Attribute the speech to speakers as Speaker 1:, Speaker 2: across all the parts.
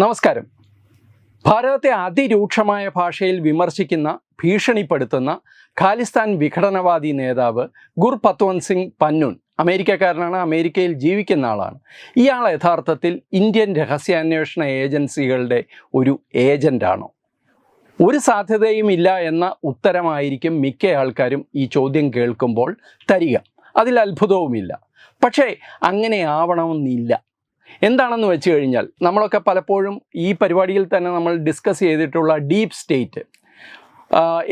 Speaker 1: നമസ്കാരം. ഭാരതത്തെ അതിരൂക്ഷമായ ഭാഷയിൽ വിമർശിക്കുന്ന ഭീഷണിപ്പെടുത്തുന്ന ഖാലിസ്ഥാൻ വിഘടനവാദി നേതാവ് ഗുർ പത്വന്ത് സിംഗ് പന്നൂൻ അമേരിക്കക്കാരനാണ് അമേരിക്കയിൽ ജീവിക്കുന്ന ആളാണ്. ഇയാൾ യഥാർത്ഥത്തിൽ ഇന്ത്യൻ രഹസ്യാന്വേഷണ ഏജൻസികളുടെ ഒരു ഏജന്റാണോ ഒരു സാധ്യതയും ഇല്ല എന്ന ഉത്തരമായിരിക്കും മിക്ക ആൾക്കാരും ഈ ചോദ്യം കേൾക്കുമ്പോൾ തരിക. അതിൽ അത്ഭുതവുമില്ല. പക്ഷേ അങ്ങനെ ആവണമെന്നില്ല. എന്താണെന്ന് വെച്ച് കഴിഞ്ഞാൽ നമ്മളൊക്കെ പലപ്പോഴും ഈ പരിപാടിയിൽ തന്നെ നമ്മൾ ഡിസ്കസ് ചെയ്തിട്ടുള്ള ഡീപ്പ് സ്റ്റേറ്റ്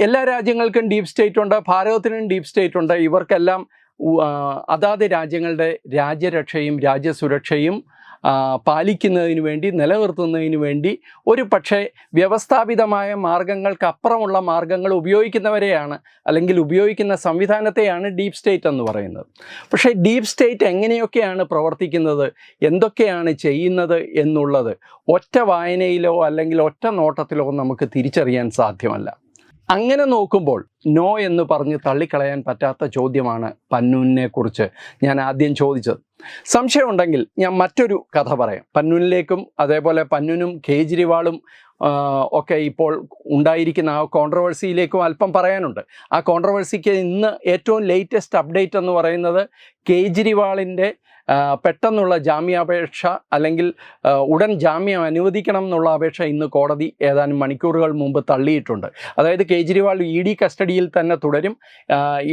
Speaker 1: എല്ലാ രാജ്യങ്ങൾക്കും ഡീപ്പ് സ്റ്റേറ്റ് ഉണ്ട് ഭാരതത്തിനും ഡീപ്പ് സ്റ്റേറ്റ് ഉണ്ട്. ഇവർക്കെല്ലാം അതാത് രാജ്യങ്ങളുടെ രാജ്യരക്ഷയും രാജ്യസുരക്ഷയും പാലിക്കുന്നതിന് വേണ്ടി നിലനിർത്തുന്നതിന് വേണ്ടി ഒരു പക്ഷേ വ്യവസ്ഥാപിതമായ മാർഗങ്ങൾക്കപ്പുറമുള്ള മാർഗങ്ങൾ ഉപയോഗിക്കുന്നവരെയാണ് അല്ലെങ്കിൽ ഉപയോഗിക്കുന്ന സംവിധാനത്തെയാണ് ഡീപ് സ്റ്റേറ്റ് എന്ന് പറയുന്നത്. പക്ഷേ ഡീപ് സ്റ്റേറ്റ് എങ്ങനെയൊക്കെയാണ് പ്രവർത്തിക്കുന്നത് എന്തൊക്കെയാണ് ചെയ്യുന്നത് എന്നുള്ളത് ഒറ്റ വായനയിലോ അല്ലെങ്കിൽ ഒറ്റ നോട്ടത്തിലോ നമുക്ക് തിരിച്ചറിയാൻ സാധ്യമല്ല. അങ്ങനെ നോക്കുമ്പോൾ നോ എന്ന് പറഞ്ഞ് തള്ളിക്കളയാൻ പറ്റാത്ത ചോദ്യമാണ് പന്നൂനിനെ കുറിച്ച് ഞാൻ ആദ്യം ചോദിച്ചത്. സംശയമുണ്ടെങ്കിൽ ഞാൻ മറ്റൊരു കഥ പറയാം. പന്നൂനിലേക്കും അതേപോലെ പന്നൂനും കേജ്രിവാളും ഒക്കെ ഇപ്പോൾ ഉണ്ടായിരിക്കുന്ന ആ കോൺട്രവേഴ്സിയിലേക്കും അല്പം പറയാനുണ്ട്. ആ കോൺട്രവേഴ്സിക്ക് ഇന്ന് ഏറ്റവും ലേറ്റസ്റ്റ് അപ്ഡേറ്റ് എന്ന് പറയുന്നത് കേജ്രിവാളിന്റെ പെട്ടെന്നുള്ള ജാമ്യാപേക്ഷ അല്ലെങ്കിൽ ഉടൻ ജാമ്യം അനുവദിക്കണം എന്നുള്ള അപേക്ഷ ഇന്ന് കോടതി ഏതാനും മണിക്കൂറുകൾ മുമ്പ് തള്ളിയിട്ടുണ്ട്. അതായത് കേജ്രിവാൾ ഇ ഡി കസ്റ്റഡിയിൽ തന്നെ തുടരും.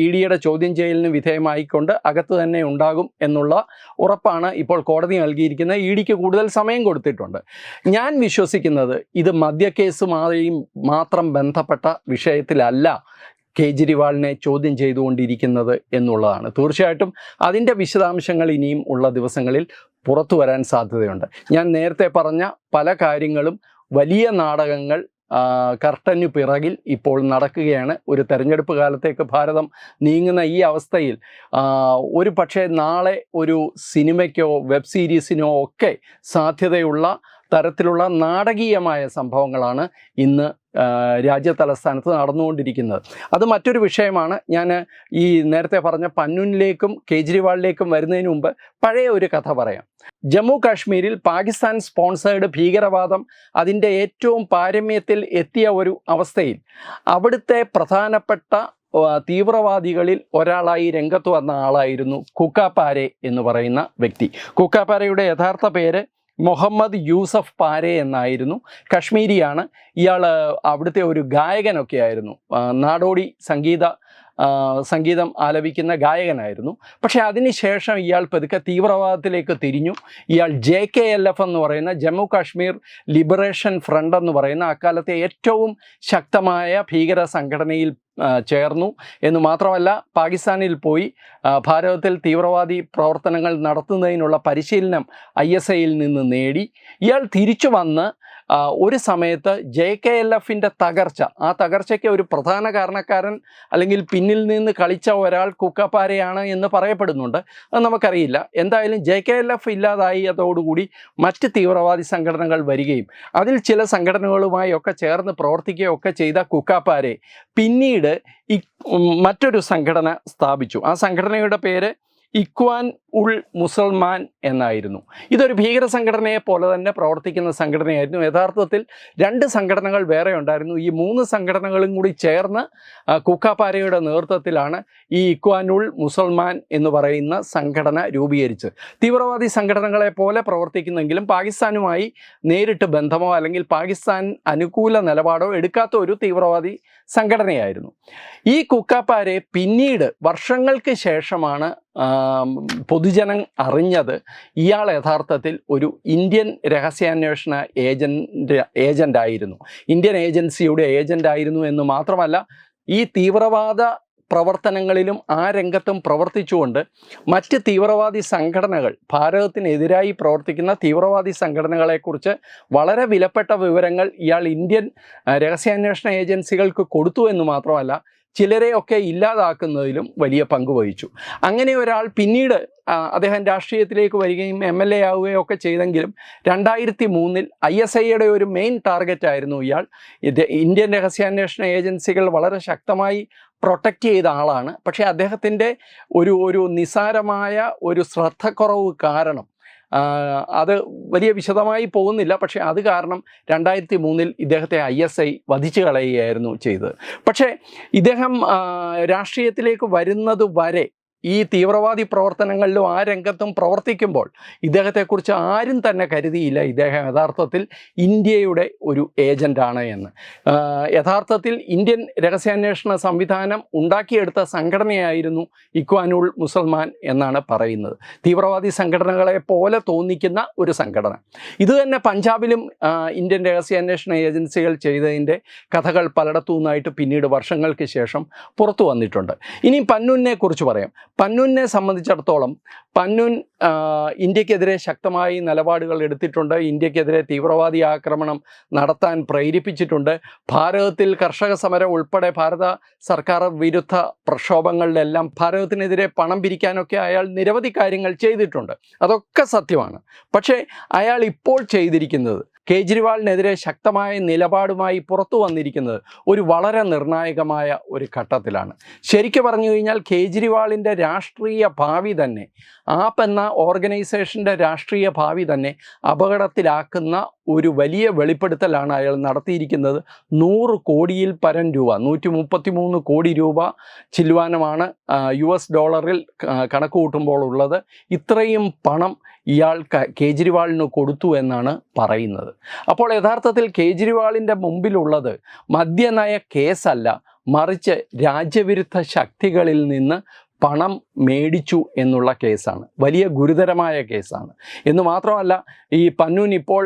Speaker 1: ഇ ഡിയുടെ ചോദ്യം ചെയ്യലിന് വിധേയമായിക്കൊണ്ട് അകത്ത് തന്നെ ഉണ്ടാകും എന്നുള്ള ഉറപ്പാണ് ഇപ്പോൾ കോടതി നൽകിയിരിക്കുന്നത്. ഇ ഡിക്ക് കൂടുതൽ സമയം കൊടുത്തിട്ടുണ്ട്. ഞാൻ വിശ്വസിക്കുന്നത് ഇത് മദ്യക്കേസുമായി മാത്രം ബന്ധപ്പെട്ട വിഷയത്തിലല്ല. കേജ്രിവാളിനെ ചോദ്യം ചെയ്തുകൊണ്ടിരിക്കുന്നത് എന്നുള്ളതാണ്. തീർച്ചയായിട്ടും അതിന്റെ വിശദാംശങ്ങൾ ഇനിയും ഉള്ള ദിവസങ്ങളിൽ പുറത്തു വരാൻ സാധ്യതയുണ്ട്. ഞാൻ നേരത്തെ പറഞ്ഞ പല കാര്യങ്ങളും വലിയ നാടകങ്ങൾ കർട്ടനു പിറകിൽ ഇപ്പോൾ നടക്കുകയാണ്. ഒരു തെരഞ്ഞെടുപ്പ് കാലത്തേക്ക് ഭാരതം നീങ്ങുന്ന ഈ അവസ്ഥയിൽ ഒരു പക്ഷേ നാളെ ഒരു സിനിമയ്ക്കോ വെബ് സീരീസിനോ ഒക്കെ സാധ്യതയുള്ള തരത്തിലുള്ള നാടകീയമായ സംഭവങ്ങളാണ് ഇന്ന് രാജ്യ തലസ്ഥാനത്ത് നടന്നുകൊണ്ടിരിക്കുന്നത്. അത് മറ്റൊരു വിഷയമാണ്. ഞാൻ ഈ നേരത്തെ പറഞ്ഞ പന്നൂനിലേക്കും കേജ്രിവാളിലേക്കും വരുന്നതിന് മുമ്പ് പഴയ ഒരു കഥ പറയാം. ജമ്മു കാശ്മീരിൽ പാകിസ്ഥാൻ സ്പോൺസേഡ് ഭീകരവാദം അതിന്റെ ഏറ്റവും പാരമ്യത്തിൽ എത്തിയ ഒരു അവസ്ഥയിൽ അവിടുത്തെ പ്രധാനപ്പെട്ട തീവ്രവാദികളിൽ ഒരാളായി രംഗത്ത് വന്ന ആളായിരുന്നു കുക്കാപ്പാരെ എന്ന് പറയുന്ന വ്യക്തി. കുക്കാപ്പാരയുടെ യഥാർത്ഥ പേര് മുഹമ്മദ് യൂസഫ് പാരെ എന്നായിരുന്നു. കശ്മീരിയാണ്. ഇയാൾ അവിടുത്തെ ഒരു ഗായകനൊക്കെ ആയിരുന്നു നാടോടി സംഗീത സംഗീതം ആലപിക്കുന്ന ഗായകനായിരുന്നു. പക്ഷേ അതിനുശേഷം ഇയാൾ പതുക്കെ തീവ്രവാദത്തിലേക്ക് തിരിഞ്ഞു. ഇയാൾ ജെ കെ എൽ എഫ് എന്ന് പറയുന്ന ജമ്മു കാശ്മീർ ലിബറേഷൻ ഫ്രണ്ട് എന്ന് പറയുന്ന അക്കാലത്തെ ഏറ്റവും ശക്തമായ ഭീകര സംഘടനയിൽ ചേർന്നു. എന്ന് മാത്രമല്ല പാകിസ്ഥാനിൽ പോയി ഭാരതത്തിൽ തീവ്രവാദി പ്രവർത്തനങ്ങൾ നടത്തുന്നതിനുള്ള പരിശീലനം ഐ എസ് നിന്ന് നേടി. ഇയാൾ തിരിച്ചു വന്ന് ഒരു സമയത്ത് ജെ കെ എൽ എഫിന്റെ തകർച്ച. ആ തകർച്ചയ്ക്ക് ഒരു പ്രധാന കാരണക്കാരൻ അല്ലെങ്കിൽ പിന്നിൽ നിന്ന് കളിച്ച ഒരാൾ കുക്കപ്പാരയാണ് എന്ന് പറയപ്പെടുന്നുണ്ട്. അത് നമുക്കറിയില്ല. എന്തായാലും ജെ കെ എൽ എഫ് ഇല്ലാതായതോടുകൂടി മറ്റ് തീവ്രവാദി സംഘടനകൾ വരികയും അതിൽ ചില സംഘടനകളുമായി ഒക്കെ ചേർന്ന് പ്രവർത്തിക്കുകയൊക്കെ ചെയ്ത കുക്കാപ്പാരെ പിന്നീട് മറ്റൊരു സംഘടന സ്ഥാപിച്ചു. ആ സംഘടനയുടെ പേര് ഇക്വാൻ ഉൾ മുസൽമാൻ എന്നായിരുന്നു. ഇതൊരു ഭീകര സംഘടനയെ പോലെ തന്നെ പ്രവർത്തിക്കുന്ന സംഘടനയായിരുന്നു. യഥാർത്ഥത്തിൽ രണ്ട് സംഘടനകൾ വേറെ ഉണ്ടായിരുന്നു. ഈ മൂന്ന് സംഘടനകളും കൂടി ചേർന്ന് കുക്കാപ്പാരയുടെ നേതൃത്വത്തിലാണ് ഈ ഇക്വാൻ ഉൾ മുസൽമാൻ എന്ന് പറയുന്ന സംഘടന രൂപീകരിച്ചത്. തീവ്രവാദി സംഘടനകളെ പോലെ പ്രവർത്തിക്കുന്നെങ്കിലും പാകിസ്ഥാനുമായി നേരിട്ട് ബന്ധമോ അല്ലെങ്കിൽ പാകിസ്ഥാൻ അനുകൂല നിലപാടോ എടുക്കാത്ത ഒരു തീവ്രവാദി സംഘടനയായിരുന്നു. ഈ കുക്കാപ്പാരെ പിന്നീട് വർഷങ്ങൾക്ക് ശേഷമാണ് ആം, പൊതുജനം അറിഞ്ഞത് ഇയാൾ യഥാർത്ഥത്തിൽ ഒരു ഇന്ത്യൻ രഹസ്യാന്വേഷണ ഏജന്റ് ഏജന്റായിരുന്നു ഇന്ത്യൻ ഏജൻസിയുടെ ഏജന്റായിരുന്നു എന്ന് മാത്രമല്ല ഈ തീവ്രവാദ പ്രവർത്തനങ്ങളിലും ആ രംഗത്തും പ്രവർത്തിച്ചുകൊണ്ട് മറ്റ് തീവ്രവാദി സംഘടനകൾ ഭാരതത്തിനെതിരായി പ്രവർത്തിക്കുന്ന തീവ്രവാദി സംഘടനകളെക്കുറിച്ച് വളരെ വിലപ്പെട്ട വിവരങ്ങൾ ഇയാൾ ഇന്ത്യൻ രഹസ്യാന്വേഷണ ഏജൻസികൾക്ക് കൊടുത്തു എന്ന് മാത്രമല്ല ചിലരെയൊക്കെ ഇല്ലാതാക്കുന്നതിലും വലിയ പങ്ക് വഹിച്ചു. അങ്ങനെ ഒരാൾ പിന്നീട് അദ്ദേഹം രാഷ്ട്രീയത്തിലേക്ക് വരികയും എം എൽ എ ആവുകയും ഒക്കെ ചെയ്തെങ്കിലും രണ്ടായിരത്തി മൂന്നിൽ ഐ എസ് ഐയുടെ ഒരു മെയിൻ ടാർഗറ്റ് ആയിരുന്നു ഇയാൾ. ഇത് ഇന്ത്യൻ രഹസ്യാന്വേഷണ ഏജൻസികൾ വളരെ ശക്തമായി പ്രൊട്ടക്റ്റ് ചെയ്ത ആളാണ്. പക്ഷേ അദ്ദേഹത്തിന്റെ ഒരു ഒരു നിസാരമായ ഒരു ശ്രദ്ധക്കുറവ് കാരണം അത് വലിയ വിശദമായി പോകുന്നില്ല. പക്ഷേ അത് കാരണം രണ്ടായിരത്തി മൂന്നിൽ ഇദ്ദേഹത്തെ ഐ എസ് ഐ വധിച്ചു കളയുകയായിരുന്നു ചെയ്തത്. പക്ഷേ ഇദ്ദേഹം രാഷ്ട്രീയത്തിലേക്ക് വരുന്നത് വരെ ഈ തീവ്രവാദി പ്രവർത്തനങ്ങളിലും ആ രംഗത്തും പ്രവർത്തിക്കുമ്പോൾ ഇദ്ദേഹത്തെക്കുറിച്ച് ആരും തന്നെ കരുതിയില്ല. ഇദ്ദേഹം യഥാർത്ഥത്തിൽ ഇന്ത്യയുടെ ഒരു ഏജന്റാണ് എന്ന്. യഥാർത്ഥത്തിൽ ഇന്ത്യൻ രഹസ്യാന്വേഷണ സംവിധാനം ഉണ്ടാക്കിയെടുത്ത സംഘടനയായിരുന്നു ഇക്വാനുൾ മുസൽമാൻ എന്നാണ് പറയുന്നത്. തീവ്രവാദി സംഘടനകളെ പോലെ തോന്നിക്കുന്ന ഒരു സംഘടന. ഇത് തന്നെ പഞ്ചാബിലും ഇന്ത്യൻ രഹസ്യാന്വേഷണ ഏജൻസികൾ ചെയ്തതിന്റെ കഥകൾ പലയിടത്തു നിന്നായിട്ട് പിന്നീട് വർഷങ്ങൾക്ക് ശേഷം പുറത്തു വന്നിട്ടുണ്ട്. ഇനി പന്നുവിനെ കുറിച്ച് പറയാം. പന്നൂനെ സംബന്ധിച്ചിടത്തോളം പന്നൂൻ ഇന്ത്യക്കെതിരെ ശക്തമായി നിലപാടുകൾ എടുത്തിട്ടുണ്ട്. ഇന്ത്യക്കെതിരെ തീവ്രവാദി ആക്രമണം നടത്താൻ പ്രേരിപ്പിച്ചിട്ടുണ്ട്. ഭാരതത്തിൽ കർഷക സമരം ഉൾപ്പെടെ ഭാരത സർക്കാർ വിരുദ്ധ പ്രക്ഷോഭങ്ങളിലെല്ലാം ഭാരതത്തിനെതിരെ പണം പിരിക്കാനൊക്കെ അയാൾ നിരവധി കാര്യങ്ങൾ ചെയ്തിട്ടുണ്ട്. അതൊക്കെ സത്യമാണ്. പക്ഷേ അയാൾ ഇപ്പോൾ ചെയ്തിരിക്കുന്നത് കേജ്രിവാളിനെതിരെ ശക്തമായ നിലപാടുമായി പുറത്തു വന്നിരിക്കുന്നത് ഒരു വളരെ നിർണായകമായ ഒരു ഘട്ടത്തിലാണ്. ശരിക്കും പറഞ്ഞു കഴിഞ്ഞാൽ കേജ്രിവാളിന്റെ രാഷ്ട്രീയ ഭാവി തന്നെ ആപ്പ് എന്ന ഓർഗനൈസേഷന്റെ രാഷ്ട്രീയ ഭാവി തന്നെ അപകടത്തിലാക്കുന്ന ഒരു വലിയ വെളിപ്പെടുത്തലാണ് അയാൾ നടത്തിയിരിക്കുന്നത്. നൂറ് കോടിയിൽ പരം രൂപ നൂറ്റി മുപ്പത്തി മൂന്ന് കോടി രൂപ ചില്ലുവാനമാണ് യു എസ് ഡോളറിൽ കണക്ക് കൂട്ടുമ്പോൾ ഉള്ളത്. ഇത്രയും പണം ഇയാൾ കേജ്രിവാളിന് കൊടുത്തു എന്നാണ് പറയുന്നത്. അപ്പോൾ യഥാർത്ഥത്തിൽ കേജ്രിവാളിന്റെ മുമ്പിലുള്ളത് മദ്യനയ കേസല്ല മറിച്ച് രാജ്യവിരുദ്ധ ശക്തികളിൽ നിന്ന് പണം മേടിച്ചു എന്നുള്ള കേസാണ്. വലിയ ഗുരുതരമായ കേസാണ്. എന്ന് മാത്രമല്ല ഈ പന്നൂൻ ഇപ്പോൾ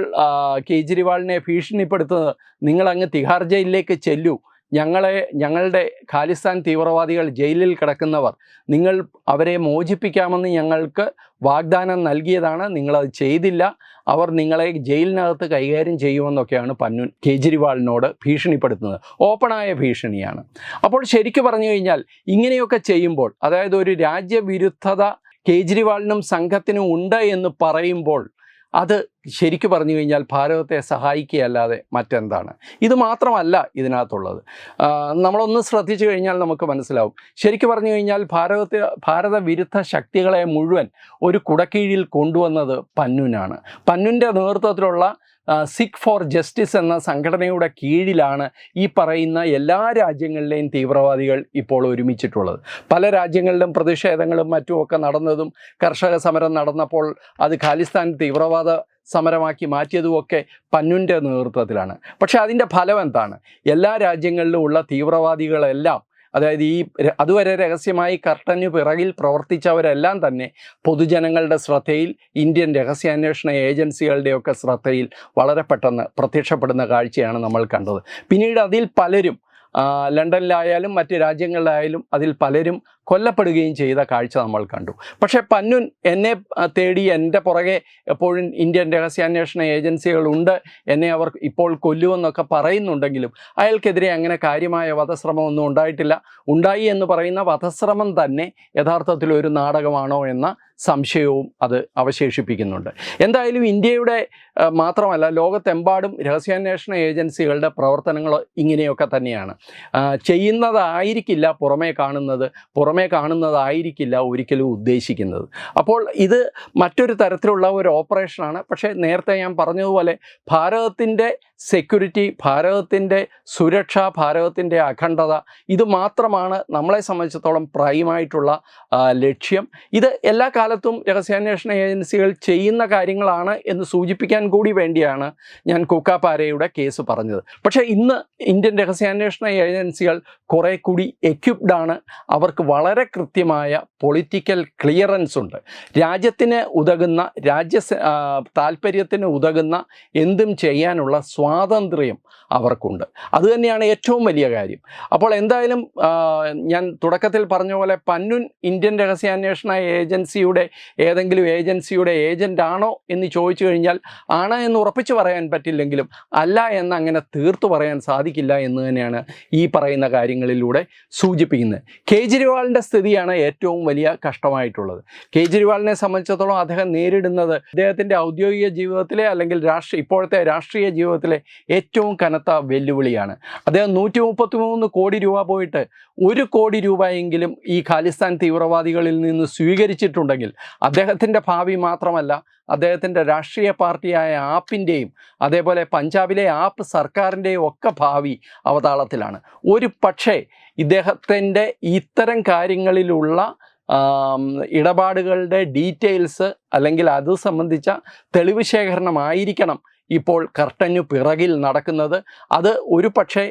Speaker 1: കേജ്രിവാളിനെ ഭീഷണിപ്പെടുത്തുന്നത് നിങ്ങളങ്ങ് തിഹാർ ജയിലിലേക്ക് ചെല്ലൂ ഞങ്ങളെ ഞങ്ങളുടെ ഖാലിസ്ഥാൻ തീവ്രവാദികൾ ജയിലിൽ കിടക്കുന്നവർ നിങ്ങൾ അവരെ മോചിപ്പിക്കാമെന്ന് ഞങ്ങൾക്ക് വാഗ്ദാനം നൽകിയതാണ് നിങ്ങളത് ചെയ്തില്ല. അവർ നിങ്ങളെ ജയിലിനകത്ത് കൈകാര്യം ചെയ്യുമെന്നൊക്കെയാണ് പന്നു കേജ്രിവാളിനോട് ഭീഷണിപ്പെടുത്തുന്നത്. ഓപ്പണായ ഭീഷണിയാണ്. അപ്പോൾ ശരിക്കു പറഞ്ഞു കഴിഞ്ഞാൽ ഇങ്ങനെയൊക്കെ ചെയ്യുമ്പോൾ അതായത് ഒരു രാജ്യവിരുദ്ധത കേജ്രിവാളിനും സംഘത്തിനും ഉണ്ട് എന്ന് പറയുമ്പോൾ അത് ശരിക്ക് പറഞ്ഞു കഴിഞ്ഞാൽ ഭാരതത്തെ സഹായിക്കുകയല്ലാതെ മറ്റെന്താണ്? ഇത് മാത്രമല്ല ഇതിനകത്തുള്ളത്. നമ്മളൊന്ന് ശ്രദ്ധിച്ചു കഴിഞ്ഞാൽ നമുക്ക് മനസ്സിലാവും. ശരിക്ക് പറഞ്ഞു കഴിഞ്ഞാൽ ഭാരതത്തെ ഭാരത വിരുദ്ധ ശക്തികളെ മുഴുവൻ ഒരു കുടക്കീഴിൽ കൊണ്ടുവന്നത് പന്നുനാണ്. പന്നുന്റെ നേതൃത്വത്തിലുള്ള സിഖ് ഫോർ ജസ്റ്റിസ് എന്ന സംഘടനയുടെ കീഴിലാണ് ഈ പറയുന്ന എല്ലാ രാജ്യങ്ങളിലെയും തീവ്രവാദികൾ ഇപ്പോൾ ഒരുമിച്ചിട്ടുള്ളത്. പല രാജ്യങ്ങളിലും പ്രതിഷേധങ്ങളും മറ്റുമൊക്കെ നടന്നതും കർഷക സമരം നടന്നപ്പോൾ അത് ഖാലിസ്ഥാൻ തീവ്രവാദ സമരമാക്കി മാറ്റിയതുമൊക്കെ പന്നുന്റെ നേതൃത്വത്തിലാണ്. പക്ഷേ അതിന്റെ ഫലം എന്താണ് എല്ലാ രാജ്യങ്ങളിലും ഉള്ള തീവ്രവാദികളെല്ലാം അതായത് ഈ അതുവരെ രഹസ്യമായി കർട്ടന് പിറകിൽ പ്രവർത്തിച്ചവരെല്ലാം തന്നെ പൊതുജനങ്ങളുടെ ശ്രദ്ധയിൽ ഇന്ത്യൻ രഹസ്യാന്വേഷണ ഏജൻസികളുടെയൊക്കെ ശ്രദ്ധയിൽ വളരെ പെട്ടെന്ന് പ്രത്യക്ഷപ്പെടുന്ന കാഴ്ചയാണ് നമ്മൾ കണ്ടത്. പിന്നീട് അതിൽ പലരും ലണ്ടനിലായാലും മറ്റ് രാജ്യങ്ങളിലായാലും അതിൽ പലരും കൊല്ലപ്പെടുകയും ചെയ്ത കാഴ്ച നമ്മൾ കണ്ടു. പക്ഷേ പന്നുൻ എന്നെ തേടി എന്റെ പുറകെ എപ്പോഴും ഇന്ത്യൻ രഹസ്യാന്വേഷണ ഏജൻസികളുണ്ട് എന്നെ അവർ ഇപ്പോൾ കൊല്ലുമെന്നൊക്കെ പറയുന്നുണ്ടെങ്കിലും അയാൾക്കെതിരെ അങ്ങനെ കാര്യമായ വധശ്രമമൊന്നും ഉണ്ടായിട്ടില്ല. ഉണ്ടായി എന്ന് പറയുന്ന വധശ്രമം തന്നെ യഥാർത്ഥത്തിൽ ഒരു നാടകമാണോ എന്ന സംശയവും അത് അവശേഷിപ്പിക്കുന്നുണ്ട്. എന്തായാലും ഇന്ത്യയുടെ മാത്രമല്ല ലോകത്തെമ്പാടും രഹസ്യാന്വേഷണ ഏജൻസികളുടെ പ്രവർത്തനങ്ങൾ ഇങ്ങനെയൊക്കെ തന്നെയാണ്. ചെയ്യുന്നതായിരിക്കില്ല പുറമേ കാണുന്നത്. പുറമേ കാണുന്നതായിരിക്കില്ല ഒരിക്കലും ഉദ്ദേശിക്കുന്നത്. അപ്പോൾ ഇത് മറ്റൊരു തരത്തിലുള്ള ഒരു ഓപ്പറേഷനാണ്. പക്ഷേ നേരത്തെ ഞാൻ പറഞ്ഞതുപോലെ ഭാരതത്തിന്റെ സെക്യൂരിറ്റി ഭാരതത്തിന്റെ സുരക്ഷ ഭാരതത്തിന്റെ അഖണ്ഡത ഇത് മാത്രമാണ് നമ്മളെ സംബന്ധിച്ചിടത്തോളം പ്രൈമായിട്ടുള്ള ലക്ഷ്യം. ഇത് എല്ലാ കാലത്തും രഹസ്യാന്വേഷണ ഏജൻസികൾ ചെയ്യുന്ന കാര്യങ്ങളാണ് എന്ന് സൂചിപ്പിക്കാൻ കൂടി വേണ്ടിയാണ് ഞാൻ കുക്കാപാരയുടെ കേസ് പറഞ്ഞത്. പക്ഷേ ഇന്ന് ഇന്ത്യൻ രഹസ്യാന്വേഷണ ഏജൻസികൾ കുറേ കൂടി എക്യുപ്ഡ് ആണ്. അവർക്ക് വളരെ കൃത്യമായ പൊളിറ്റിക്കൽ ക്ലിയറൻസ് ഉണ്ട്. രാജ്യത്തിന് ഉതകുന്ന രാജ്യ താല്പര്യത്തിന് ഉതകുന്ന എന്തും ചെയ്യാനുള്ള സ്വാതന്ത്ര്യം അവർക്കുണ്ട്. അതുതന്നെയാണ് ഏറ്റവും വലിയ കാര്യം. അപ്പോൾ എന്തായാലും ഞാൻ തുടക്കത്തിൽ പറഞ്ഞ പോലെ പന്നുൻ ഇന്ത്യൻ രഹസ്യാന്വേഷണ ഏജൻസിയുടെ ഏതെങ്കിലും ഏജൻസിയുടെ ഏജന്റ് ആണോ എന്ന് ചോദിച്ചു കഴിഞ്ഞാൽ ആണ് എന്ന് ഉറപ്പിച്ച് പറയാൻ പറ്റില്ലെങ്കിലും അല്ല എന്ന് അങ്ങനെ തീർത്തു പറയാൻ സാധിക്കില്ല എന്ന് തന്നെയാണ് ഈ പറയുന്ന കാര്യങ്ങളിലൂടെ സൂചിപ്പിക്കുന്നത്. കേജ്രിവാളിന്റെ കേജ്രിവാളിന്റെ സ്ഥിതിയാണ് ഏറ്റവും വലിയ കഷ്ടമായിട്ടുള്ളത്. കേജ്രിവാളിനെ സംബന്ധിച്ചിടത്തോളം അദ്ദേഹം നേരിടുന്നത് അദ്ദേഹത്തിന്റെ ഔദ്യോഗിക ജീവിതത്തിലെ അല്ലെങ്കിൽ രാഷ്ട്രീയ ഇപ്പോഴത്തെ രാഷ്ട്രീയ ജീവിതത്തിലെ ഏറ്റവും കനത്ത വെല്ലുവിളിയാണ്. അദ്ദേഹം നൂറ്റി മുപ്പത്തി മൂന്ന് കോടി രൂപ പോയിട്ട് ഒരു കോടി രൂപയെങ്കിലും ഈ ഖാലിസ്ഥാൻ തീവ്രവാദികളിൽ നിന്ന് സ്വീകരിച്ചിട്ടുണ്ടെങ്കിൽ അദ്ദേഹത്തിന്റെ ഭാവി മാത്രമല്ല അദ്ദേഹത്തിന്റെ രാഷ്ട്രീയ പാർട്ടിയായ ആപ്പിന്റെയും അതേപോലെ പഞ്ചാബിലെ ആപ്പ് സർക്കാരിന്റെയും ഒക്കെ ഭാവി അവതാളത്തിലാണ്. ഒരു പക്ഷേ ഇദ്ദേഹത്തിന്റെ ഇത്തരം കാര്യങ്ങളിലുള്ള ഇടപാടുകളുടെ ഡീറ്റെയിൽസ് അല്ലെങ്കിൽ അത് സംബന്ധിച്ച തെളിവ് ശേഖരണമായിരിക്കണം ഇപ്പോൾ കർട്ടനു പിറകിൽ നടക്കുന്നത്. അത് ഒരു പക്ഷേ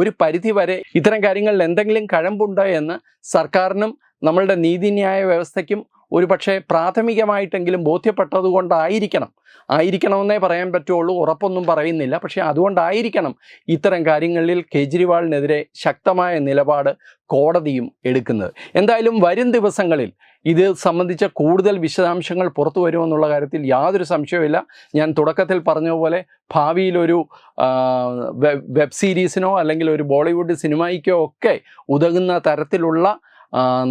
Speaker 1: ഒരു പരിധിവരെ ഇത്തരം കാര്യങ്ങളിൽ എന്തെങ്കിലും കഴമ്പുണ്ടോ എന്ന് സർക്കാരിനും നമ്മളുടെ നീതിന്യായ വ്യവസ്ഥയ്ക്കും ഒരു പക്ഷേ പ്രാഥമികമായിട്ടെങ്കിലും ബോധ്യപ്പെട്ടതുകൊണ്ടായിരിക്കണം. ആയിരിക്കണമെന്നേ പറയാൻ പറ്റുള്ളൂ ഉറപ്പൊന്നും പറയുന്നില്ല. പക്ഷേ അതുകൊണ്ടായിരിക്കണം ഇത്തരം കാര്യങ്ങളിൽ കേജ്രിവാളിനെതിരെ ശക്തമായ നിലപാട് കോടതിയും എടുക്കുന്നത്. എന്തായാലും വരും ദിവസങ്ങളിൽ ഇത് സംബന്ധിച്ച കൂടുതൽ വിശദാംശങ്ങൾ പുറത്തു വരുമെന്നുള്ള കാര്യത്തിൽ യാതൊരു സംശയവുമില്ല. ഞാൻ തുടക്കത്തിൽ പറഞ്ഞതുപോലെ ഭാവിയിലൊരു വെബ് സീരീസിനോ അല്ലെങ്കിൽ ഒരു ബോളിവുഡ് സിനിമയ്ക്കോ ഒക്കെ ഉതകുന്ന തരത്തിലുള്ള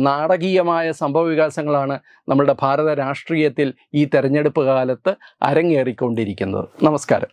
Speaker 1: നാടകീയമായ സംഭവ വികാസങ്ങളാണ് നമ്മളുടെ ഭാരത രാഷ്ട്രീയത്തിൽ ഈ തെരഞ്ഞെടുപ്പ് കാലത്ത് അരങ്ങേറിക്കൊണ്ടിരിക്കുന്നത്. നമസ്കാരം.